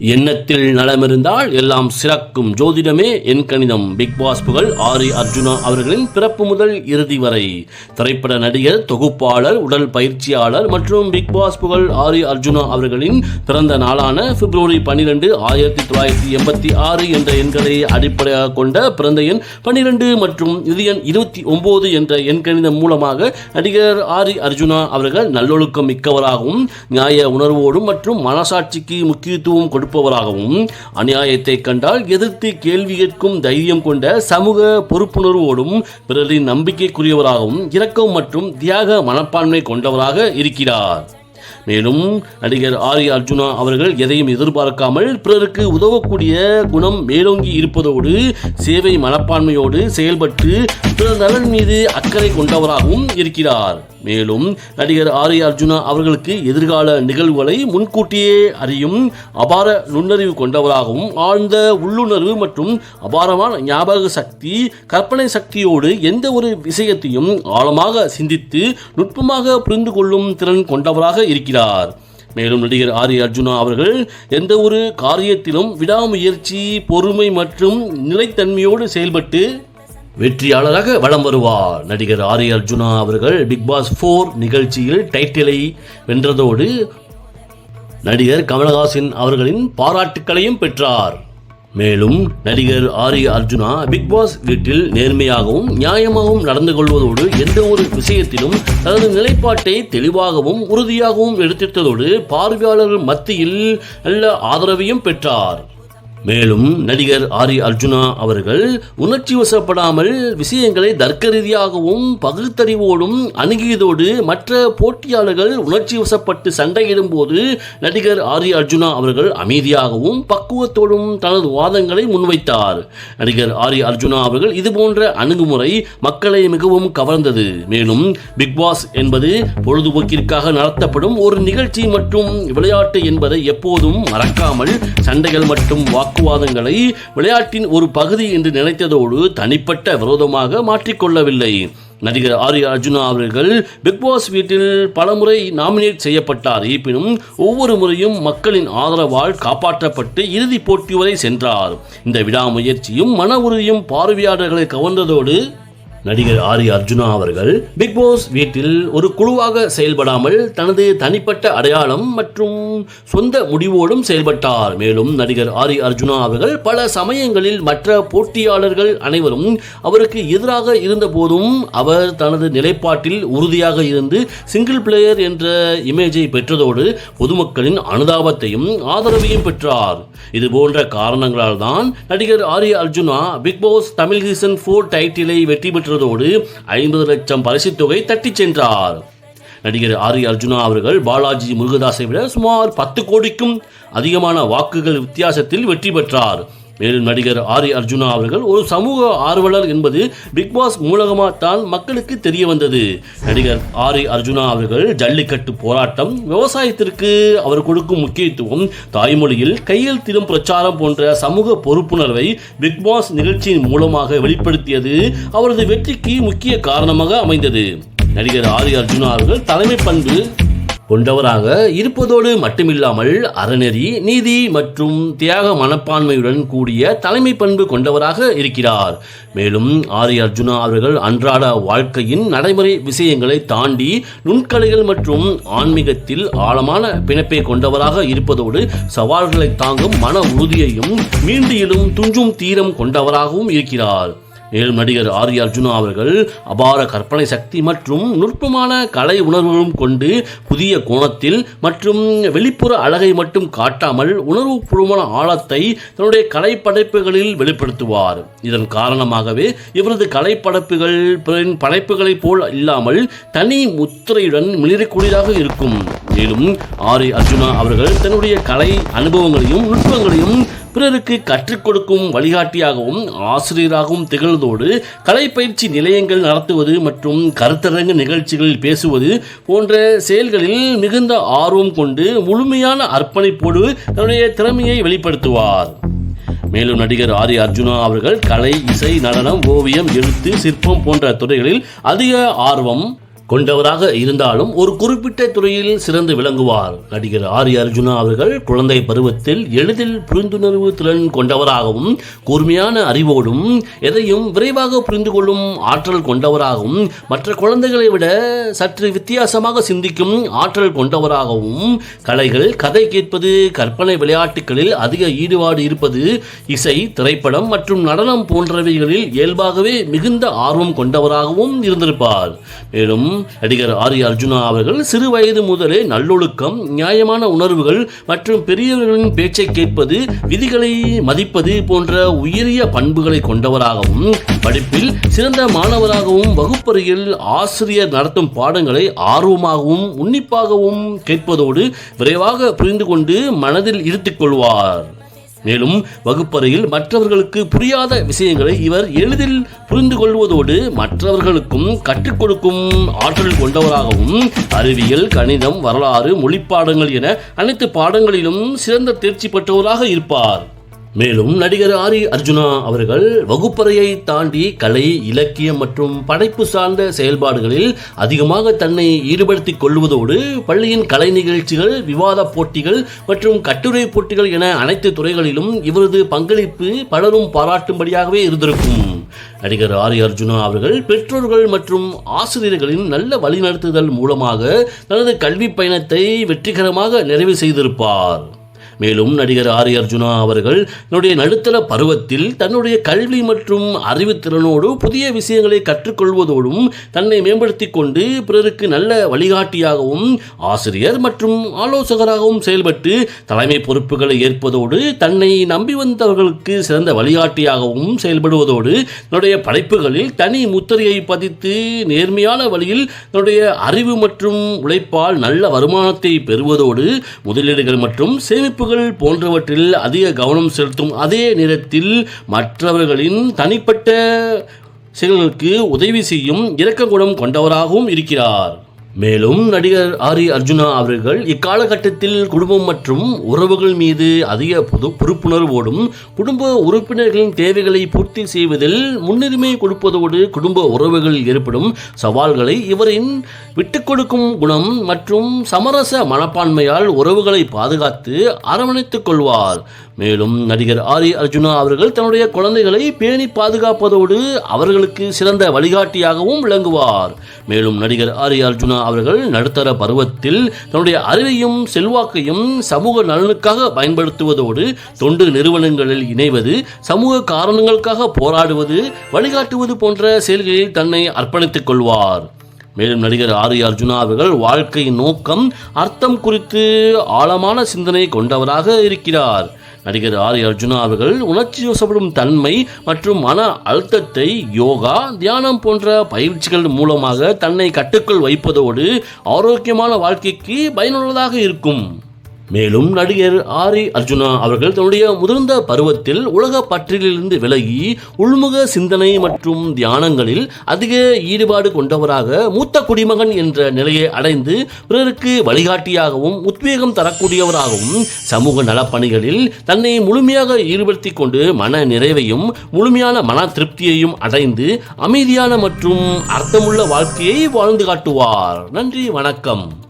எண்ணத்தில் நலமிருந்தால் எல்லாம் சிறக்கும். ஜோதிடமே என் கணிதம். பிக் பாஸ் புகழ் ஆரி அர்ஜுனா அவர்களின் பிறப்பு முதல் இறுதி வரை. திரைப்பட நடிகர் தொகுப்பாளர் உடல் பயிற்சியாளர் மற்றும் பிக் பாஸ் புகழ் ஆரி அர்ஜுனா அவர்களின் பிறந்த நாளான பிப்ரவரி பன்னிரெண்டு ஆயிரத்தி தொள்ளாயிரத்தி எண்பத்தி ஆறு என்ற எண்களை அடிப்படையாக கொண்ட பிறந்த எண் பன்னிரெண்டு மற்றும் இது எண் இருபத்தி ஒன்பது என்ற எண் கணிதம் மூலமாக நடிகர் ஆரி அர்ஜுனா அவர்கள் நல்லொழுக்கம் மிக்கவராகவும் நியாய உணர்வோடும் மற்றும் மனசாட்சிக்கு முக்கியத்துவம் கொடுப்பவராகவும் அநியாயத்தை கண்டால் எதிர்த்து கேள்வி கேட்கும் தைரியம் கொண்ட சமூக பொறுப்புணர்வோடும் பிறரின் நம்பிக்கைக்குரியவராகவும் இரக்கம் மற்றும் தியாக மனப்பான்மை கொண்டவராக இருக்கிறார். மேலும் நடிகர் ஆரி அர்ஜுனா அவர்கள் எதையும் எதிர்பார்க்காமல் பிறருக்கு உதவக்கூடிய குணம் மேலோங்கி இருப்பதோடு சேவை மனப்பான்மையோடு செயல்பட்டு பிறர் நலன் மீது அக்கறை கொண்டவராகவும் இருக்கிறார். மேலும் நடிகர் ஆரி அர்ஜுனா அவர்களுக்கு எதிர்கால நிகழ்வுகளை முன்கூட்டியே அறியும் அபார நுண்ணறிவு கொண்டவராகவும் ஆழ்ந்த உள்ளுணர்வு மற்றும் அபாரமான ஞாபக சக்தி கற்பனை சக்தியோடு எந்த ஒரு விஷயத்தையும் ஆழமாக சிந்தித்து நுட்பமாக புரிந்து கொள்ளும் திறன் கொண்டவராக இருக்கிறார். மேலும் நடிகர் ஆரி அர்ஜுனா அவர்கள் எந்த ஒரு காரியத்திலும் விடாமுயற்சி பொறுமை மற்றும் நிலைத்தன்மையோடு செயல்பட்டு வெற்றியாளராக வலம் வருவார். நடிகர் ஆரி அர்ஜுனா அவர்கள் பிக் பாஸ் ஃபோர் நிகழ்ச்சியில் டைட்டிலை வென்றதோடு நடிகர் கமலஹாசன் அவர்களின் பாராட்டுக்களையும் பெற்றார். மேலும் நடிகர் ஆரி அர்ஜுனா பிக் பாஸ் வீட்டில் நேர்மையாகவும் நியாயமாகவும் நடந்து கொள்வதோடு எந்த ஒரு விஷயத்திலும் தனது நிலைப்பாட்டை தெளிவாகவும் உறுதியாகவும் எடுத்திருத்ததோடு பார்வையாளர்கள் மத்தியில் நல்ல ஆதரவையும் பெற்றார். மேலும் நடிகர் ஆரி அர்ஜுனா அவர்கள் உணர்ச்சி வசப்படாமல் விஷயங்களை தர்க்க ரீதியாகவும் பகுத்தறிவோடும் அணுகியதோடு மற்ற போட்டியாளர்கள் உணர்ச்சி வசப்பட்டு சண்டையிடும் போது நடிகர் ஆரி அர்ஜுனா அவர்கள் அமைதியாகவும் பக்குவத்தோடும் தனது வாதங்களை முன்வைத்தார். நடிகர் ஆரி அர்ஜுனா அவர்கள் இதுபோன்ற அணுகுமுறை மக்களை மிகவும் கவர்ந்தது. மேலும் பிக் பாஸ் என்பது பொழுதுபோக்கிற்காக நடத்தப்படும் ஒரு நிகழ்ச்சி மற்றும் விளையாட்டு என்பதை எப்போதும் மறக்காமல் சண்டைகள் மற்றும் வாக்குவாதங்களை விளையாட்டின் ஒரு பகுதி என்று நினைத்ததோடு தனிப்பட்ட விரோதமாக மாற்றிக்கொள்ளவில்லை. நடிகர் ஆரி அர்ஜுனா அவர்கள் பிக் பாஸ் வீட்டில் பலமுறை நாமினேட் செய்யப்பட்டார். இருப்பினும் ஒவ்வொரு முறையும் மக்களின் ஆதரவால் காப்பாற்றப்பட்டு இறுதிப் போட்டி வரை சென்றார். இந்த விடாமுயற்சியும் மன உறுதியும் பார்வையாளர்களை கவர்ந்ததோடு நடிகர் ஆரி அர்ஜுனா அவர்கள் பிக் பாஸ் வீட்டில் ஒரு குழுவாக செயல்படாமல் தனது தனிப்பட்ட அடையாளம் மற்றும் சொந்த முடிவோடும் செயல்பட்டார். மேலும் நடிகர் ஆரி அர்ஜுனா அவர்கள் பல சமயங்களில் மற்ற போட்டியாளர்கள் அனைவரும் அவருக்கு எதிராக இருந்த போதும் அவர் தனது நிலைப்பாட்டில் உறுதியாக இருந்து சிங்கிள் பிளேயர் என்ற இமேஜை பெற்றதோடு பொதுமக்களின் அனுதாபத்தையும் ஆதரவையும் பெற்றார். இது போன்ற காரணங்களால் தான் நடிகர் Aari Arjuna big boss Tamil season four டைட்டிலை வெற்றி பெற்ற பெற்றதோடு ஐம்பது லட்சம் பரிசுத் தொகை தட்டிச் சென்றார். நடிகர் ஆரி அர்ஜுனா அவர்கள் பாலாஜி முருகதாஸை விட சுமார் பத்து கோடிக்கும் அதிகமான வாக்குகள் வித்தியாசத்தில் வெற்றி பெற்றார். மேலும் நடிகர் ஆரி அர்ஜுனா அவர்கள் ஒரு சமூக ஆர்வலர் என்பது பிக்பாஸ் பாஸ் மூலமாகத்தான் மக்களுக்கு தெரிய வந்தது. நடிகர் ஆரி அர்ஜுனா அவர்கள் ஜல்லிக்கட்டு போராட்டம் விவசாயத்திற்கு அவர் கொடுக்கும் முக்கியத்துவம் தாய்மொழியில் கையெழுத்திடும் பிரச்சாரம் போன்ற சமூக பொறுப்புணர்வை பிக்பாஸ் நிகழ்ச்சியின் மூலமாக வெளிப்படுத்தியது அவரது வெற்றிக்கு முக்கிய காரணமாக அமைந்தது. நடிகர் ஆரி அர்ஜுனா அவர்கள் தலைமை பண்பு கொண்டவராக இருப்பதோடு மட்டுமில்லாமல் அறநெறி நீதி மற்றும் தியாக மனப்பான்மையுடன் கூடிய தலைமை பண்பு கொண்டவராக இருக்கிறார். மேலும் ஆரி அர்ஜுனா அவர்கள் அன்றாட வாழ்க்கையின் நடைமுறை விஷயங்களை தாண்டி நுண்கலைகள் மற்றும் ஆன்மீகத்தில் ஆழமான பிணைப்பை கொண்டவராக இருப்பதோடு சவால்களை தாங்கும் மன உறுதியையும் மீண்டியிலும் துஞ்சும் தீரம் கொண்டவராகவும் இருக்கிறார். ஏழு நடிகர் ஆர் அர்ஜுனா அவர்கள் அபார கற்பனை சக்தி மற்றும் நுட்பமான கலை உணர்வுகளும் கொண்டு புதிய கோணத்தில் மற்றும் வெளிப்புற அழகை மட்டும் காட்டாமல் உணர்வுபூர்வமான ஆழத்தை தன்னுடைய கலைப்படைப்புகளில் வெளிப்படுத்துவார். இதன் காரணமாகவே இவரது கலைப்படைப்புகள் பிறரின் படைப்புகளைப் போல் இல்லாமல் தனி முத்திரையுடன் மிளிரக்கூடியதாக இருக்கும். மேலும் ஆர் அர்ஜுனா அவர்கள் தன்னுடைய கலை அனுபவங்களையும் நுட்பங்களையும் பிறருக்கு கற்றுக் கொடுக்கும் வழிகாட்டியாகவும் ஆசிரியராகவும் திகழ்வதோடு கலைப்பயிற்சி நிலையங்கள் நடத்துவது மற்றும் கருத்தரங்கு நிகழ்ச்சிகளில் பேசுவது போன்ற செயல்களில் மிகுந்த ஆர்வம் கொண்டு முழுமையான அர்ப்பணிப்போடு தன்னுடைய திறமையை வெளிப்படுத்துவார். மேலும் நடிகர் ஆரி அர்ஜுனா அவர்கள் கலை இசை நடனம் ஓவியம் எழுத்து சிற்பம் போன்ற துறைகளில் அதிக ஆர்வம் கொண்டவராக இருந்தாலும் ஒரு குறிப்பிட்ட துறையில் சிறந்து விளங்குவார். நடிகர் ஆரி அர்ஜுனா அவர்கள் குழந்தை பருவத்தில் எளிதில் புரிந்துணர்வு திறன் கொண்டவராகவும் கூர்மையான அறிவோடும் எதையும் விரைவாக புரிந்து கொள்ளும் ஆற்றல் கொண்டவராகவும் மற்ற குழந்தைகளை விட சற்று வித்தியாசமாக சிந்திக்கும் ஆற்றல் கொண்டவராகவும் கலைகள் கதை கேட்பது கற்பனை விளையாட்டுகளில் அதிக ஈடுபாடு இருப்பது இசை திரைப்படம் மற்றும் நடனம் போன்றவைகளில் இயல்பாகவே மிகுந்த ஆர்வம் கொண்டவராகவும் இருந்திருப்பார். மேலும் நடிகர் ஆரி அர்ஜுனா அவர்கள் சிறு வயது முதலே நல்லொழுக்கம் நியாயமான உணர்வுகள் மற்றும் பெரியவர்களின் பேச்சை கேட்பது விதிகளை மதிப்பது போன்ற உயரிய பண்புகளை கொண்டவராகவும் படிப்பில் சிறந்த மாணவராகவும் வகுப்பறையில் ஆசிரியர் நடத்தும் பாடங்களை ஆர்வமாகவும் உன்னிப்பாகவும் கேட்பதோடு விரைவாக புரிந்து கொண்டு மனதில் இருத்திக் கொள்வார். மேலும் வகுப்பறையில் மற்றவர்களுக்கு புரியாத விஷயங்களை இவர் எளிதில் புரிந்து கொள்வதோடு மற்றவர்களுக்கும் கற்றுக் கொடுக்கும் ஆற்றல் கொண்டவராகவும் அறிவியல் கணிதம் வரலாறு மொழிப்பாடங்கள் என அனைத்து பாடங்களிலும் சிறந்த தேர்ச்சி பெற்றவராக இருப்பார். மேலும் நடிகர் ஆரி அர்ஜுனா அவர்கள் வகுப்பறையை தாண்டி கலை இலக்கியம் மற்றும் படைப்பு சார்ந்த செயல்பாடுகளில் அதிகமாக தன்னை ஈடுபடுத்திக் கொள்வதோடு பள்ளியின் கலை நிகழ்ச்சிகள் விவாத போட்டிகள் மற்றும் கட்டுரை போட்டிகள் என அனைத்து துறைகளிலும் இவரது பங்களிப்பு பலரும் பாராட்டும்படியாகவே இருந்திருக்கும். நடிகர் ஆரி அர்ஜுனா அவர்கள் பெற்றோர்கள் மற்றும் ஆசிரியர்களின் நல்ல வழிநடத்துதல் மூலமாக தனது கல்வி பயணத்தை வெற்றிகரமாக நிறைவு செய்திருப்பார். மேலும் நடிகர் ஆரி அர்ஜுனா அவர்கள் தன்னுடைய நடுத்தர பருவத்தில் தன்னுடைய கல்வி மற்றும் அறிவுத்திறனோடு புதிய விஷயங்களை கற்றுக்கொள்வதோடும் தன்னை மேம்படுத்திக் கொண்டு பிறருக்கு நல்ல வழிகாட்டியாகவும் ஆசிரியர் மற்றும் ஆலோசகராகவும் செயல்பட்டு தலைமை பொறுப்புகளை ஏற்பதோடு தன்னை நம்பி வந்தவர்களுக்கு சிறந்த வழிகாட்டியாகவும் செயல்படுவதோடு தன்னுடைய படைப்புகளில் தனி முத்திரையை பதித்து நேர்மையான வழியில் தன்னுடைய அறிவு மற்றும் உழைப்பால் நல்ல வருமானத்தை பெறுவதோடு முதலீடுகள் மற்றும் சேமிப்பு படிப்புகள் போன்றவற்றில் அதிக கவனம் செலுத்தும் அதே நேரத்தில் மற்றவர்களின் தனிப்பட்ட செயல்களுக்கு உதவி செய்யும் இரக்க குணம் கொண்டவராகவும் இருக்கிறார். மேலும் நடிகர் ஆரி அர்ஜுனா அவர்கள் இக்காலகட்டத்தில் குடும்பம் மற்றும் உறவுகள் மீது அதிக பொது பொறுப்புணர்வோடும் குடும்ப உறுப்பினர்களின் தேவைகளை பூர்த்தி செய்வதில் முன்னுரிமை கொடுப்பதோடு குடும்ப உறவுகளில் ஏற்படும் சவால்களை இவரின் விட்டுக் கொடுக்கும் குணம் மற்றும் சமரச மனப்பான்மையால் உறவுகளை பாதுகாத்து அரவணைத்துக் கொள்வார். மேலும் நடிகர் ஆரி அர்ஜுனா அவர்கள் தன்னுடைய குழந்தைகளை பேணி பாதுகாப்பதோடு அவர்களுக்கு சிறந்த வழிகாட்டியாகவும் விளங்குவார். மேலும் நடிகர் ஆரி அர்ஜுனா அவர்கள் நடுத்தர பருவத்தில் தன்னுடைய அறிவையும் செல்வாக்கையும் சமூக நலனுக்காக பயன்படுத்துவதோடு தொண்டு நிறுவனங்களில் இணைவது சமூக காரணங்களுக்காக போராடுவது வழிகாட்டுவது போன்ற செயல்களில் தன்னை அர்ப்பணித்துக் கொள்வார். மேலும் நடிகர் ஆரி அர்ஜுனா அவர்கள் வாழ்க்கையின் நோக்கம் அர்த்தம் குறித்து ஆழமான சிந்தனை கொண்டவராக இருக்கிறார். நடிகர் ஆதி அர்ஜுனா அவர்கள் உணர்ச்சி வசப்படும் தன்மை மற்றும் மன அழுத்தத்தை யோகா தியானம் போன்ற பயிற்சிகள் மூலமாக தன்னை கட்டுக்குள் வைப்பதோடு ஆரோக்கியமான வாழ்க்கைக்கு பயனுள்ளதாக இருக்கும். மேலும் நடிகர் ஆரி அர்ஜுனா அவர்கள் தன்னுடைய முதிர்ந்த பருவத்தில் உலக பற்றிலிருந்து விலகி உள்முக சிந்தனை மற்றும் தியானங்களில் அதிக ஈடுபாடு கொண்டவராக மூத்த குடிமகன் என்ற நிலையை அடைந்து பிறருக்கு வழிகாட்டியாகவும் உத்வேகம் தரக்கூடியவராகவும் சமூக நலப்பணிகளில் தன்னை முழுமையாக ஈடுபடுத்திக் கொண்டு மன நிறைவையும் முழுமையான மன திருப்தியையும் அடைந்து அமைதியான மற்றும் அர்த்தமுள்ள வாழ்க்கையை வாழ்ந்து காட்டுவார். நன்றி வணக்கம்.